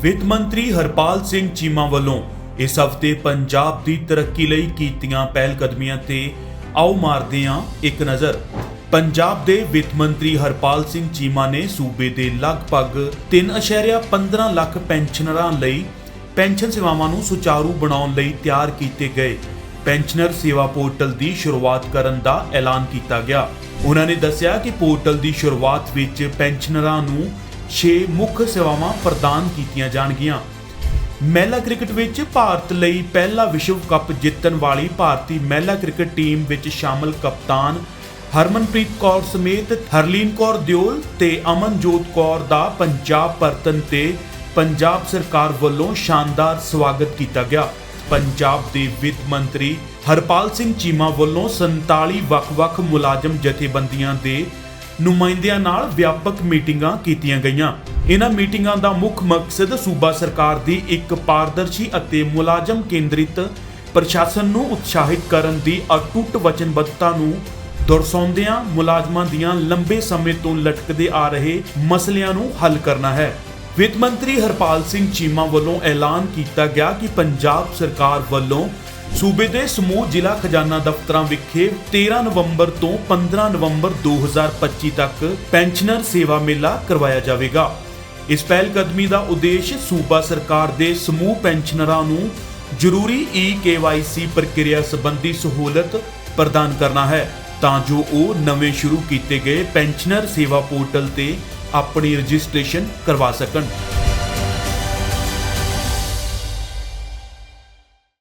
ਵਿੱਤ ਮੰਤਰੀ ਹਰਪਾਲ ਸਿੰਘ ਚੀਮਾ ਵੱਲੋਂ ਇਸ ਹਫ਼ਤੇ ਪੰਜਾਬ ਦੀ ਤਰੱਕੀ ਲਈ ਕੀਤੀਆਂ ਪਹਿਲਕਦਮੀਆਂ ਤੇ ਆਓ ਮਾਰਦੇ ਹਾਂ ਇੱਕ ਨਜ਼ਰ। ਪੰਜਾਬ ਦੇ ਵਿੱਤ ਮੰਤਰੀ ਹਰਪਾਲ ਸਿੰਘ ਚੀਮਾ ਨੇ ਸੂਬੇ ਦੇ ਲਗਭਗ 3.15 ਲੱਖ ਪੈਨਸ਼ਨਰਾਂ ਲਈ ਪੈਨਸ਼ਨ ਸੇਵਾਵਾਂ ਨੂੰ ਸੁਚਾਰੂ ਬਣਾਉਣ ਲਈ ਤਿਆਰ ਕੀਤੇ ਗਏ। ਪੈਨਸ਼ਨਰ ਸੇਵਾ ਪੋਰਟਲ ਦੀ ਸ਼ੁਰੂਆਤ ਕਰਨ ਦਾ ਐਲਾਨ ਕੀਤਾ ਗਿਆ। ਉਹਨਾਂ ਨੇ ਦੱਸਿਆ ਕਿ ਪੋਰਟਲ ਦੀ ਸ਼ੁਰੂਆਤ ਵਿੱਚ ਪੈਨਸ਼ਨਰਾਂ ਨੂੰ 6 ਮੁੱਖ ਸੇਵਾਵਾਂ ਪ੍ਰਦਾਨ ਕੀਤੀਆਂ ਜਾਣਗੀਆਂ। ਮਹਿਲਾ ਕ੍ਰਿਕਟ ਵਿੱਚ ਭਾਰਤ ਲਈ ਪਹਿਲਾ ਵਿਸ਼ਵ ਕੱਪ ਜਿੱਤਣ ਵਾਲੀ ਭਾਰਤੀ ਮਹਿਲਾ ਕ੍ਰਿਕਟ ਟੀਮ ਵਿੱਚ ਸ਼ਾਮਲ ਕਪਤਾਨ ਹਰਮਨਪ੍ਰੀਤ ਕੌਰ ਸਮੇਤ ਹਰਲੀਨ ਕੌਰ ਦਿਓਲ ਤੇ ਅਮਨਜੋਤ ਕੌਰ ਦਾ ਪੰਜਾਬ ਪਰਤਨ ਤੇ ਪੰਜਾਬ ਸਰਕਾਰ ਵੱਲੋਂ ਸ਼ਾਨਦਾਰ ਸਵਾਗਤ ਕੀਤਾ ਗਿਆ। ਪੰਜਾਬ ਦੇ ਵਿੱਤ ਮੰਤਰੀ ਹਰਪਾਲ ਸਿੰਘ ਚੀਮਾ ਵੱਲੋਂ 47 ਵੱਖ-ਵੱਖ ਮੁਲਾਜ਼ਮ ਜਥੇਬੰਦੀਆਂ ਦੇ ਨੁਮਾਇੰਦਿਆਂ ਨਾਲ ਵਿਆਪਕ ਮੀਟਿੰਗਾਂ ਕੀਤੀਆਂ ਗਈਆਂ। ਇਹਨਾਂ ਮੀਟਿੰਗਾਂ ਦਾ ਮੁੱਖ ਮਕਸਦ ਸੂਬਾ ਸਰਕਾਰ ਦੀ ਇੱਕ ਪਾਰਦਰਸ਼ੀ ਅਤੇ ਮੁਲਾਜ਼ਮ ਕੇਂਦਰਿਤ ਪ੍ਰਸ਼ਾਸਨ ਨੂੰ ਉਤਸ਼ਾਹਿਤ ਕਰਨ ਦੀ ਅਟੁੱਟ ਵਚਨਬੱਧਤਾ ਨੂੰ ਦਰਸਾਉਂਦਿਆਂ ਮੁਲਾਜ਼ਮਾਂ ਦੀਆਂ ਲੰਬੇ ਸਮੇਂ ਤੋਂ ਲਟਕਦੇ ਆ ਰਹੇ ਮਸਲਿਆਂ ਨੂੰ ਹੱਲ ਕਰਨਾ ਹੈ। ਵਿੱਤ ਮੰਤਰੀ ਹਰਪਾਲ ਸਿੰਘ ਚੀਮਾ ਵੱਲੋਂ ਐਲਾਨ ਕੀਤਾ ਗਿਆ ਕਿ ਪੰਜਾਬ ਸਰਕਾਰ ਵੱਲੋਂ ਸੂਬੇ ਦੇ ਸਮੂਹ ਜ਼ਿਲ੍ਹਾ ਖਜ਼ਾਨਾ ਦਫ਼ਤਰਾਂ ਵਿਖੇ 13 ਨਵੰਬਰ ਤੋਂ 15 ਨਵੰਬਰ 2025 ਤੱਕ ਪੈਨਸ਼ਨਰ ਸੇਵਾ ਮੇਲਾ ਕਰਵਾਇਆ ਜਾਵੇਗਾ। ਇਸ ਪਹਿਲ ਕਦਮੀ ਦਾ ਉਦੇਸ਼ ਸੂਬਾ ਸਰਕਾਰ ਦੇ ਸਮੂਹ ਪੈਨਸ਼ਨਰਾਂ ਨੂੰ ਜ਼ਰੂਰੀ ਈ ਕੇਵਾਈਸੀ ਪ੍ਰਕਿਰਿਆ ਸੰਬੰਧੀ ਸਹੂਲਤ ਪ੍ਰਦਾਨ ਕਰਨਾ ਹੈ, ਤਾਂ ਜੋ ਉਹ ਨਵੇਂ ਸ਼ੁਰੂ ਕੀਤੇ ਗਏ ਪੈਨਸ਼ਨਰ ਸੇਵਾ ਪੋਰਟਲ ਤੇ ਆਪਣੀ ਰਜਿਸਟ੍ਰੇਸ਼ਨ ਕਰਵਾ ਸਕਣ।